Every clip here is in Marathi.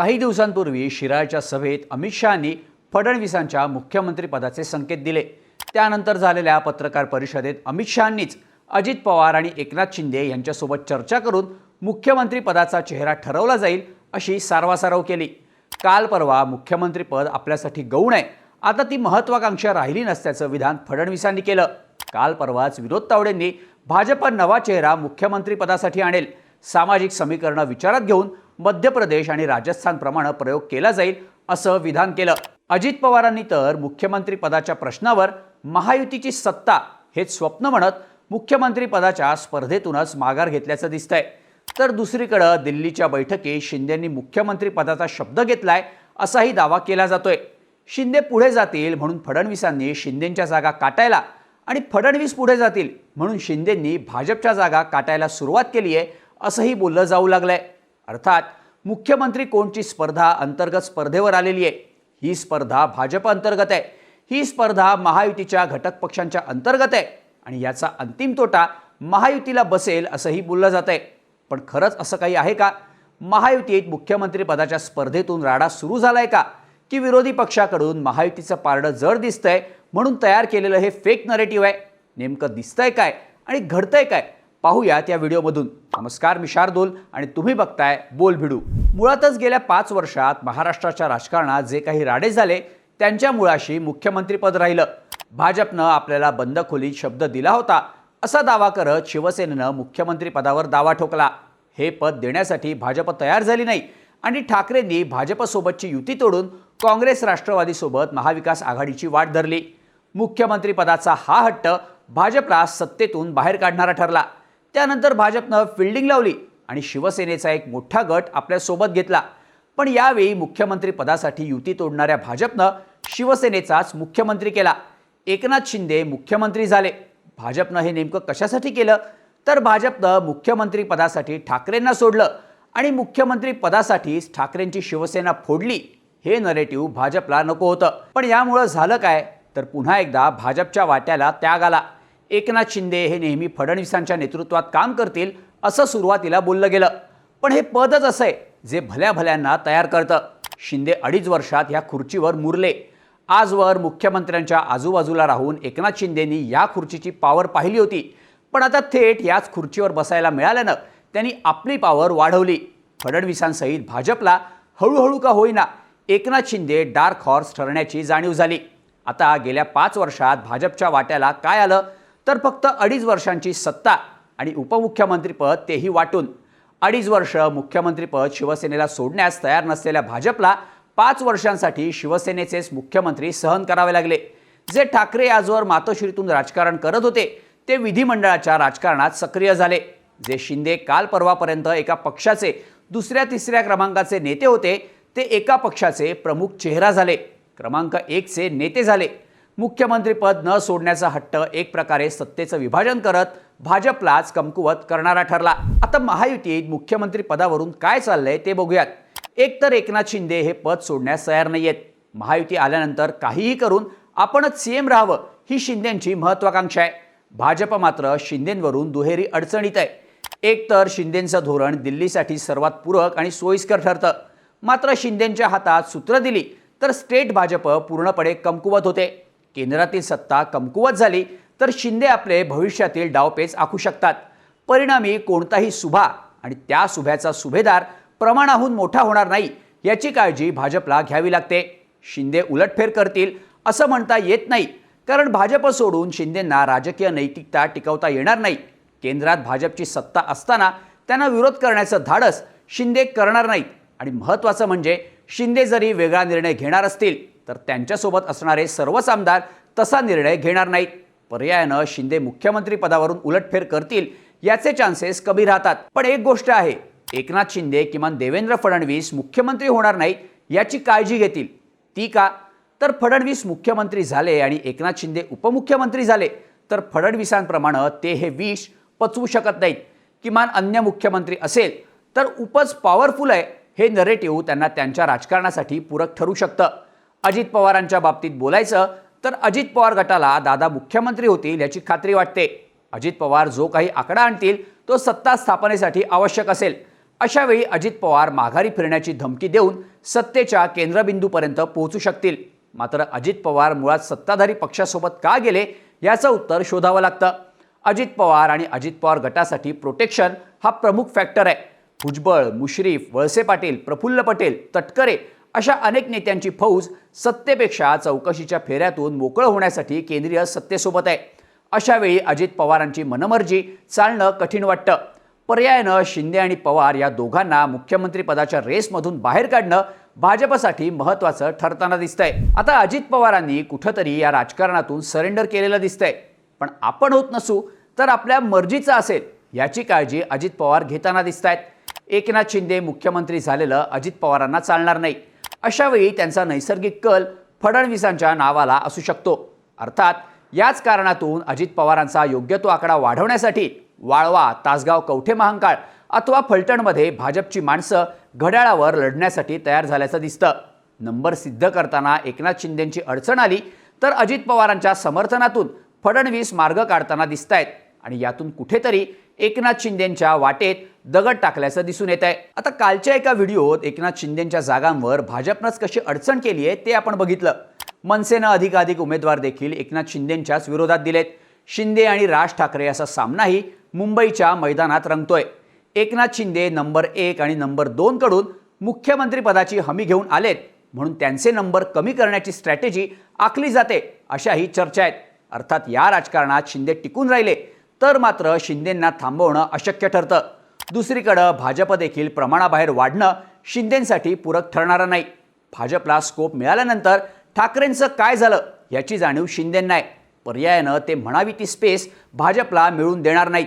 काही दिवसांपूर्वी शिराळच्या सभेत अमित शहानी फडणवीसांच्या मुख्यमंत्रीपदाचे संकेत दिले. त्यानंतर झालेल्या पत्रकार परिषदेत अमित शहांनीच अजित पवार आणि एकनाथ शिंदे यांच्यासोबत चर्चा करून मुख्यमंत्रीपदाचा चेहरा ठरवला जाईल अशी सारवासारव केली. काल परवा मुख्यमंत्रीपद आपल्यासाठी गौण आहे. आता ती महत्वाकांक्षा राहिली नसल्याचं विधान फडणवीसांनी केलं. काल परवाच विनोद तावडेंनी भाजप नवा चेहरा मुख्यमंत्रीपदासाठी आणेल. सामाजिक समीकरणं विचारात घेऊन मध्य प्रदेश आणि राजस्थानप्रमाणे प्रयोग केला जाईल असं विधान केलं. अजित पवारांनी तर मुख्यमंत्रीपदाच्या प्रश्नावर महायुतीची सत्ता हेच स्वप्न म्हणत मुख्यमंत्रीपदाच्या स्पर्धेतूनच माघार घेतल्याचं दिसतंय. तर दुसरीकडं दिल्लीच्या बैठकीत शिंदेंनी मुख्यमंत्रीपदाचा शब्द घेतलाय असाही दावा केला जातोय. शिंदे पुढे जातील म्हणून फडणवीसांनी शिंदेंच्या जागा काटायला आणि फडणवीस पुढे जातील म्हणून शिंदेंनी भाजपच्या जागा काटायला सुरुवात केली आहे असंही बोललं जाऊ लागलंय. अर्थात मुख्यमंत्री कोणची स्पर्धा अंतर्गत स्पर्धेवर आलेली आहे? ही स्पर्धा भाजप अंतर्गत आहे. ही स्पर्धा महायुतीच्या घटक पक्षांच्या अंतर्गत आहे आणि याचा अंतिम तोटा महायुतीला बसेल असंही बोललं जात आहे पण खरंच असं काही आहे का? महायुतीत मुख्यमंत्रीपदाच्या स्पर्धेतून राडा सुरू झालाय का? की विरोधी पक्षाकडून महायुतीचं पारडं जड दिसतंय म्हणून तयार केलेलं हे फेक नरेटिव्ह आहे. नेमकं दिसतंय काय आणि घडतंय काय? पाहूयात या व्हिडिओमधून. नमस्कार मी शार्दूल आणि तुम्ही बघताय बोल भिडू. मुळातच गेल्या पाच वर्षात महाराष्ट्राच्या राजकारणात जे काही राडे झाले त्यांच्या मुळाशी मुख्यमंत्रीपद राहिलं. भाजपनं आपल्याला बंद खोलीत शब्द दिला होता. असा दावा करत शिवसेनेनं मुख्यमंत्रीपदावर दावा ठोकला. हे पद देण्यासाठी भाजप तयार झाली नाही आणि ठाकरेंनी भाजपसोबतची युती तोडून काँग्रेस राष्ट्रवादीसोबत महाविकास आघाडीची वाट धरली. मुख्यमंत्रीपदाचा हा हट्ट भाजपला सत्तेतून बाहेर काढणारा ठरला. त्यानंतर भाजपनं फिल्डिंग लावली आणि शिवसेनेचा एक मोठा गट आपल्यासोबत घेतला. पण यावेळी मुख्यमंत्रीपदासाठी युती तोडणाऱ्या भाजपनं शिवसेनेचाच मुख्यमंत्री केला. एकनाथ शिंदे मुख्यमंत्री झाले. भाजपनं हे नेमकं कशासाठी केलं? तर भाजपनं मुख्यमंत्रीपदासाठी ठाकरेंना सोडलं आणि मुख्यमंत्रीपदासाठीच ठाकरेंची शिवसेना फोडली हे नरेटिव्ह भाजपला नको होतं. पण यामुळं झालं काय? तर पुन्हा एकदा भाजपच्या वाट्याला त्याग आला. एकनाथ शिंदे हे नेहमी फडणवीसांच्या नेतृत्वात काम करतील असं सुरुवातीला बोललं गेलं. पण हे पदच असं आहे जे भल्या भल्यांना तयार करतं. शिंदे अडीच वर्षात ह्या खुर्चीवर मुरले. आजवर मुख्यमंत्र्यांच्या आजूबाजूला राहून एकनाथ शिंदेनी या खुर्चीची पावर पाहिली होती. पण आता थेट याच खुर्चीवर बसायला मिळाल्यानं त्यांनी आपली पावर वाढवली. फडणवीसांसहित भाजपला हळूहळू का होईना एकनाथ शिंदे डार्क हॉर्स ठरण्याची जाणीव झाली. आता गेल्या पाच वर्षात भाजपच्या वाट्याला काय आलं? तर फक्त अडीच वर्षांची सत्ता आणि उपमुख्यमंत्रीपद तेही वाटून. अडीच वर्ष मुख्यमंत्रीपद शिवसेनेला सोडण्यास तयार नसलेल्या भाजपला पाच वर्षांसाठी शिवसेनेचेच मुख्यमंत्री सहन करावे लागले. जे ठाकरे आजवर मातोश्रीतून राजकारण करत होते ते विधिमंडळाच्या राजकारणात सक्रिय झाले. जे शिंदे काल परवापर्यंत एका पक्षाचे दुसऱ्या तिसऱ्या क्रमांकाचे नेते होते ते एका पक्षाचे प्रमुख चेहरा झाले. क्रमांक एकचे नेते झाले. मुख्यमंत्रीपद न सोडण्याचा हट्ट एक प्रकारे सत्तेचं विभाजन करत भाजपलाच कमकुवत करणारा ठरला. आता महायुतीत मुख्यमंत्री पदावरून काय चाललंय ते बघूयात. एकतर एकनाथ शिंदे हे पद सोडण्यास तयार नाहीयेत. महायुती आल्यानंतर काहीही करून आपणच सीएम राहावं ही शिंदेंची महत्वाकांक्षा आहे. भाजप मात्र शिंदेंवरून दुहेरी अडचणीत आहे. एकतर शिंदेंचं धोरण दिल्लीसाठी सर्वात पूरक आणि सोयीस्कर ठरतं. मात्र शिंदेंच्या हातात सूत्र दिली तर स्टेट भाजप पूर्णपणे कमकुवत होते. केंद्रातील सत्ता कमकुवत झाली तर शिंदे आपले भविष्यातील डावपेच आखू शकतात. परिणामी कोणताही सुभा आणि त्या सुभ्याचा सुभेदार प्रमाणाहून मोठा होणार नाही याची काळजी भाजपला घ्यावी लागते. शिंदे उलटफेर करतील असं म्हणता येत नाही कारण भाजप सोडून शिंदेंना राजकीय नैतिकता टिकवता येणार नाही. केंद्रात भाजपची सत्ता असताना त्यांना विरोध करण्याचं धाडस शिंदे करणार नाहीत. आणि महत्त्वाचं म्हणजे शिंदे जरी वेगळा निर्णय घेणार असतील तर त्यांच्यासोबत असणारे सर्वच आमदार तसा निर्णय घेणार नाहीत. पर्यायानं शिंदे मुख्यमंत्री पदावरून उलटफेर करतील याचे चान्सेस कमी राहतात. पण एक गोष्ट आहे एकनाथ शिंदे किमान देवेंद्र फडणवीस मुख्यमंत्री होणार नाहीत याची काळजी घेतील. ती का? तर फडणवीस मुख्यमंत्री झाले आणि एकनाथ शिंदे उपमुख्यमंत्री झाले तर फडणवीसांप्रमाणे ते हे विष पचवू शकत नाहीत. किमान अन्य मुख्यमंत्री असेल तर उपच पॉवरफुल आहे हे नरेटिव्ह त्यांना त्यांच्या राजकारणासाठी पूरक ठरू शकतं. अजित पवारांच्या बाबतीत बोलायचं तर अजित पवार गटाला दादा मुख्यमंत्री होतील याची खात्री वाटते. अजित पवार जो काही आकडा आणतील तो सत्ता स्थापनेसाठी आवश्यक असेल. अशावेळी अजित पवार माघारी फिरण्याची धमकी देऊन सत्तेच्या केंद्रबिंदूपर्यंत पोहोचू शकतील. मात्र अजित पवार मुळात सत्ताधारी पक्षासोबत का गेले याचं उत्तर शोधावं लागतं. अजित पवार आणि अजित पवार गटासाठी प्रोटेक्शन हा प्रमुख फॅक्टर आहे. भुजबळ मुश्रीफ वळसे पाटील प्रफुल्ल पटेल तटकरे अशा अनेक नेत्यांची फौज सत्तेपेक्षा चौकशीच्या फेऱ्यातून मोकळं होण्यासाठी केंद्रीय सत्तेसोबत आहे. अशावेळी अजित पवारांची मनमर्जी चालणं कठीण वाटतं. पर्यायानं शिंदे आणि पवार या दोघांना मुख्यमंत्रीपदाच्या रेसमधून बाहेर काढणं भाजपसाठी महत्त्वाचं ठरताना दिसतंय. आता अजित पवारांनी कुठंतरी या राजकारणातून सरेंडर केलेलं दिसतंय. पण आपण होत नसू तर आपल्या मर्जीचं असेल याची काळजी अजित पवार घेताना दिसत आहेत एकनाथ शिंदे मुख्यमंत्री झालेलं अजित पवारांना चालणार नाही. अशावेळी त्यांचा नैसर्गिक कल फडणवीसांच्या नावाला असू शकतो. अर्थात याच कारणातून अजित पवारांचा योग्य तो आकडा वाढवण्यासाठी वाळवा तासगाव कवठे महांकाळ अथवा फलटणमध्ये भाजपची माणसं घड्याळावर लढण्यासाठी तयार झाल्याचं दिसतं. नंबर सिद्ध करताना एकनाथ शिंदेंची अडचण आली तर अजित पवारांच्या समर्थनातून फडणवीस मार्ग काढताना दिसत आहेत आणि यातून कुठेतरी एकनाथ शिंदेंच्या वाटेत दगड टाकल्याचं दिसून येत आहे. आता कालच्या एका व्हिडिओत एकनाथ शिंदेंच्या जागांवर भाजपनंच कशी अडचण केली आहे ते आपण बघितलं. मनसेनं अधिकाधिक उमेदवार देखील एकनाथ शिंदेंच्याच विरोधात दिलेत. शिंदे आणि राज ठाकरे असा सामनाही मुंबईच्या मैदानात रंगतोय. एकनाथ शिंदे नंबर एक आणि नंबर दोन कडून हमी घेऊन आलेत. म्हणून त्यांचे नंबर कमी करण्याची स्ट्रॅटेजी आखली जाते अशाही चर्चा आहेत. अर्थात या राजकारणात शिंदे टिकून राहिले. तर मात्र शिंदेंना थांबवणं अशक्य ठरतं. दुसरीकडं भाजप देखील प्रमाणाबाहेर वाढणं शिंदेंसाठी पूरक ठरणारं नाही. भाजपला स्कोप मिळाल्यानंतर ठाकरेंचं काय झालं याची जाणीव शिंदेंना आहे. पर्यायानं ते म्हणावी ती स्पेस भाजपला मिळून देणार नाहीत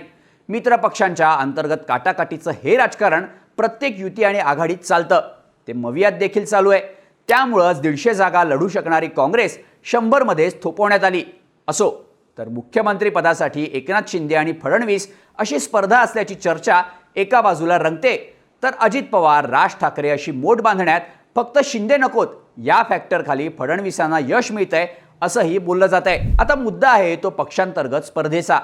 मित्रपक्षांच्या अंतर्गत काटाकाटीचं हे राजकारण प्रत्येक युती आणि आघाडीत चालतं. ते मवियात देखील चालू आहे. त्यामुळंच दीडशे जागा लढू शकणारी काँग्रेस शंभरमध्येच थोपवण्यात आली. असो. तर मुख्यमंत्रीपदासाठी एकनाथ शिंदे आणि फडणवीस अशी स्पर्धा असल्याची चर्चा एका बाजूला रंगते. तर अजित पवार राज ठाकरे अशी मोठ बांधण्यात फक्त शिंदे नकोत या फॅक्टरखाली फडणवीसांना यश मिळतंय असंही बोललं जात आहे आता मुद्दा आहे तो पक्षांतर्गत स्पर्धेचा.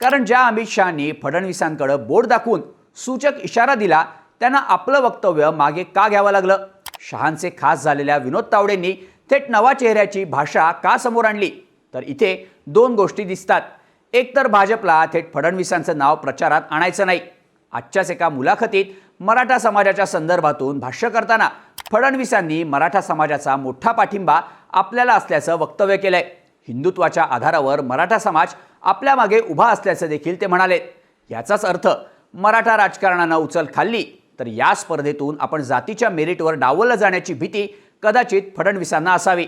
कारण ज्या अमित शहानी फडणवीसांकडे बोर्ड दाखवून सूचक इशारा दिला त्यांना आपलं वक्तव्य मागे का घ्यावं लागलं? शहांचे खास झालेल्या विनोद तावडेंनी थेट नवा चेहऱ्याची भाषा का समोर आणली? तर इथे दोन गोष्टी दिसतात. एक तर भाजपला थेट फडणवीसांचं नाव प्रचारात आणायचं नाही. आजच्याच एका मुलाखतीत मराठा समाजाच्या संदर्भातून भाष्य करताना फडणवीसांनी मराठा समाजाचा मोठा पाठिंबा आपल्याला असल्याचं वक्तव्य केलंय. हिंदुत्वाच्या आधारावर मराठा समाज आपल्या मागे उभा असल्याचं देखील ते म्हणाले. याचाच अर्थ मराठा राजकारणानं उचल खाल्ली तर या स्पर्धेतून आपण जातीच्या मेरिटवर डावलं जाण्याची भीती कदाचित फडणवीसांना असावी.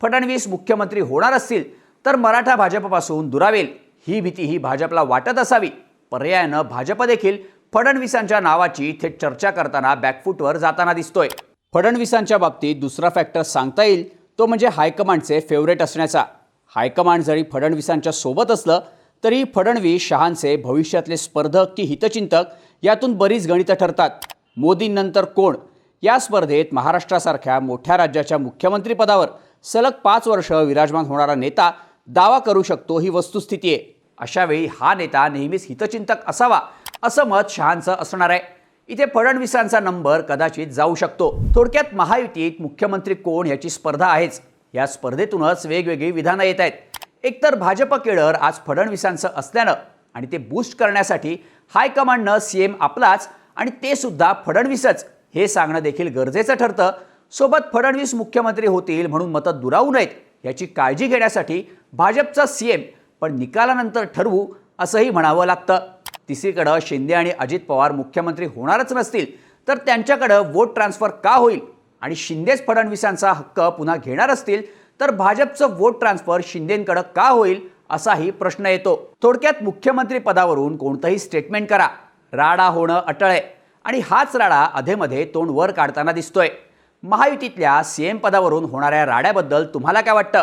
फडणवीस मुख्यमंत्री होणार असतील तर मराठा भाजपपासून दुरावेल. ही भीती ही भाजपला वाटत असावी. पर्यायानं भाजप देखील फडणवीसांच्या नावाची थेट चर्चा करताना बॅकफूटवर जाताना दिसतोय. फडणवीसांच्या बाबतीत दुसरा फॅक्टर सांगता येईल. तो म्हणजे हायकमांडचे फेवरेट असण्याचा. हायकमांड जरी फडणवीसांच्या सोबत असलं तरी फडणवीस शहांचे भविष्यातले स्पर्धक की हितचिंतक यातून बरीच गणितं ठरतात. मोदींनंतर कोण? या स्पर्धेत महाराष्ट्रासारख्या मोठ्या राज्याच्या मुख्यमंत्रीपदावर सलग पाच वर्ष विराजमान होणारा नेता दावा करू शकतो ही वस्तुस्थिती आहे. अशावेळी हा नेता नेहमीच हितचिंतक असावा असं मत शहांचं असणार आहे. इथे फडणवीसांचा नंबर कदाचित जाऊ शकतो. थोडक्यात महायुतीत मुख्यमंत्री कोण याची स्पर्धा आहेच. या स्पर्धेतूनच वेगवेगळी विधानं येत आहेत. एकतर भाजप केळर आज फडणवीसांचं असल्यानं आणि ते बूस्ट करण्यासाठी हायकमांडनं सी एम आपलाच आणि ते सुद्धा फडणवीसच हे सांगणं देखील गरजेचं ठरतं. सोबत फडणवीस मुख्यमंत्री होतील म्हणून मतं दुरावू नयेत याची काळजी घेण्यासाठी भाजपचा सी एम पण निकालानंतर ठरवू असंही म्हणावं लागतं. तिसरीकडं शिंदे आणि अजित पवार मुख्यमंत्री होणारच नसतील तर त्यांच्याकडं वोट ट्रान्सफर का होईल? आणि शिंदेच फडणवीसांचा हक्क पुन्हा घेणार असतील तर भाजपचं वोट ट्रान्सफर शिंदेंकडं का होईल असाही प्रश्न येतो. थोडक्यात मुख्यमंत्री पदावरून कोणतंही स्टेटमेंट करा. राडा होणं अटळ. आहे आणि हाच राडा अधेमध्ये तोंड वर काढताना दिसतोय. महायुतीतल्या सीएम पदावरून होणाऱ्या राड्याबद्दल तुम्हाला काय वाटतं?